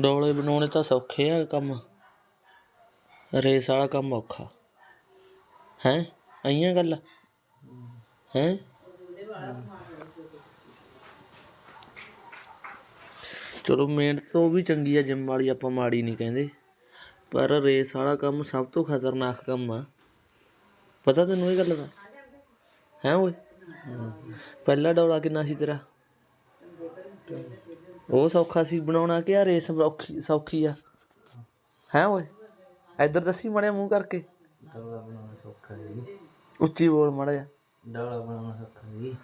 ਡੋਲੇ ਬਣਾਉਣੇ ਤਾਂ ਸੌਖੇ ਆ ਕੰਮ। ਰੇਸ ਵਾਲਾ ਕੰਮ ਔਖਾ। ਹੈ? ਆਈਆਂ ਗੱਲ? ਹੈ? ਚਲੋ ਮਿਹਨਤ ਤੋਂ ਵੀ ਚੰਗੀ ਆ, ਜਿੰਮ ਵਾਲੀ ਆਪਾਂ ਮਾੜੀ ਨਹੀਂ ਕਹਿੰਦੇ। ਪਰ ਰੇਸ ਵਾਲਾ ਕੰਮ ਸਭ ਤੋਂ ਖਤਰਨਾਕ ਕੰਮ ਆ। ਪਤਾ ਤੈਨੂੰ ਇਹ ਗੱਲ ਦਾ? ਹੈ ਓਏ? ਪਹਿਲਾ ਡੋਲਾ ਕਿੰਨਾ ਸੀ ਤੇਰਾ? ਉਹ ਸੌਖਾ ਸੀ ਬਣਾਉਣਾ ਕਿ ਆ ਰੇਸ ਔਖੀ ਸੌਖੀ ਆ। ਹੈ ਓਏ ਇੱਧਰ ਦੱਸੀ ਮੜਿਆ ਮੂੰਹ ਕਰਕੇ। ਡੋਲਾ ਬਣਾਉਣਾ ਸੌਖਾ ਜੀ। ਉੱਚੀ ਬੋਲ ਮੜਾ ਜਾ ਡੋਲਾ ਬਣਾਉਣਾ ਸੌਖਾ ਜੀ।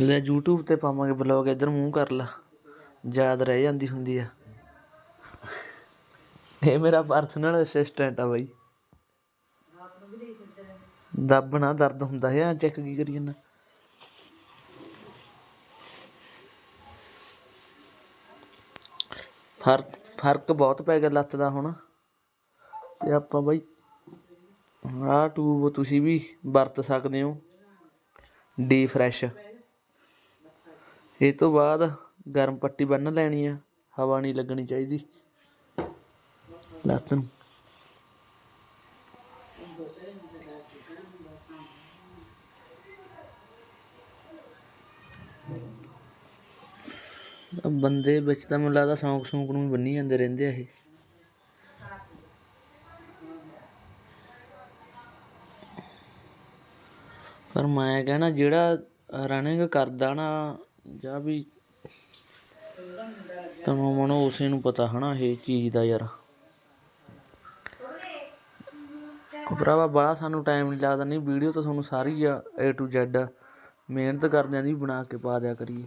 ਲੈ YouTube ਤੇ ਪਾਵਾਂਗੇ ਬਲੌਗ ਇੱਧਰ ਮੂੰਹ ਕਰ ਲਾ। ਯਾਦ ਰਹਿ ਜਾਂਦੀ ਹੁੰਦੀ ਆ। ਇਹ ਮੇਰਾ ਪਰਸਨਲ ਅਸਿਸਟੈਂਟ ਆ ਬਾਈ। ਦੱਬਣਾ ਦਰਦ ਹੁੰਦਾ ਹੈ ਆ ਚੈੱਕ ਕੀ ਕਰੀ ਜਾਂਦਾ ਫ਼ਰਕ ਫ਼ਰਕ ਬਹੁਤ ਪੈ ਗਿਆ ਲੱਤ ਦਾ ਹੁਣ। ਤੇ ਆਪਾਂ ਬਾਈ, ਆਹ ਟੂਬ ਤੁਸੀਂ ਵੀ ਵਰਤ ਸਕਦੇ ਹੋ। ਡੀ ਫਰੈਸ਼ ਇਹ ਤੋਂ ਬਾਅਦ ਗਰਮ ਪੱਟੀ ਬੰਨ ਲੈਣੀ ਆ। ਹਵਾ ਨਹੀਂ ਲੱਗਣੀ ਚਾਹੀਦੀ। ਲੱਤ ਨੂੰ। ਆਹ ਬੰਦੇ ਵਿੱਚ ਤਾਂ ਮੈਨੂੰ ਲੱਗਦਾ ਸੌਂਕ ਸੌਂਕ ਨੂੰ ਵੀ ਬੰਨੀ ਜਾਂਦੇ ਰਹਿੰਦੇ ਆ ਇਹ। ਪਰ ਮੈਂ ਕਹਿਣਾ ਜਿਹੜਾ ਰਨਿੰਗ ਕਰਦਾ ਨਾ, ਜਾਂ ਵੀ ਤਨੋਂ ਮਨੋਂ ਉਸੇ ਨੂੰ ਪਤਾ ਹਨਾ ਇਹ ਚੀਜ਼ ਦਾ ਯਾਰ। ਭਰਾਵਾ ਬੜਾ ਸਾਨੂੰ ਟਾਈਮ ਨਹੀਂ ਲੱਗਦਾ, ਨਹੀਂ ਵੀਡੀਓ ਤਾਂ ਤੁਹਾਨੂੰ ਸਾਰੀ ਆ A to Z ਮਿਹਨਤ ਕਰਦਿਆਂ ਦੀ ਬਣਾ ਕੇ ਪਾ ਦਿਆ ਕਰੀਏ।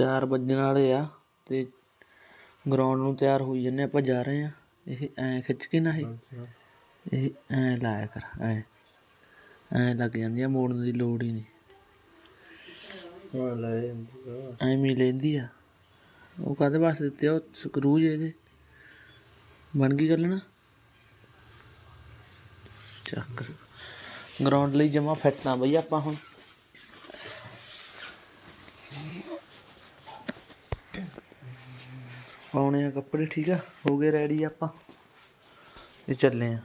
ਚਾਰ ਵੱਜਣ ਵਾਲੇ ਆ ਤੇ ਗਰਾਊਂਡ ਨੂੰ ਤਿਆਰ ਹੋਈ ਜੰਨੇ ਆਪਾਂ ਜਾ ਰਹੇ ਆ। ਇਹ ਐ ਖਿੱਚ ਕੇ ਨਾ ਇਹ। ਇਹ ਐ ਲਾਇਆ ਕਰ ਐ। ਐ ਲੱਗ ਜਾਂਦੀ ਆ ਮੋੜਨ ਦੀ ਲੋੜ ਹੀ ਨਹੀਂ। ਹਾਂ ਲੈ ਐਵੇਂ ਹੀ ਲੈਂਦੀ ਆ। ਉਹ ਕਾਹਦੇ ਵਾਸਤੇ ਦਿੱਤੇ ਉਹ ਸਕਰੂ ਜੇ ਇਹਦੇ ਬਣ ਗਈ ਗੱਲ ਨਾ? ਚੱਕ। ਗਰਾਊਂਡ ਲਈ ਜਮਾ ਫਿੱਟ ਨਾ ਬਈ ਆਪਾਂ ਹੁਣ। ਪਾਉਣੇ ਆ ਕੱਪੜੇ ਠੀਕ ਆ? ਹੋ ਗਏ ਰੈਡੀ ਆਪਾਂ। ਇਹ ਚੱਲੇ ਆ।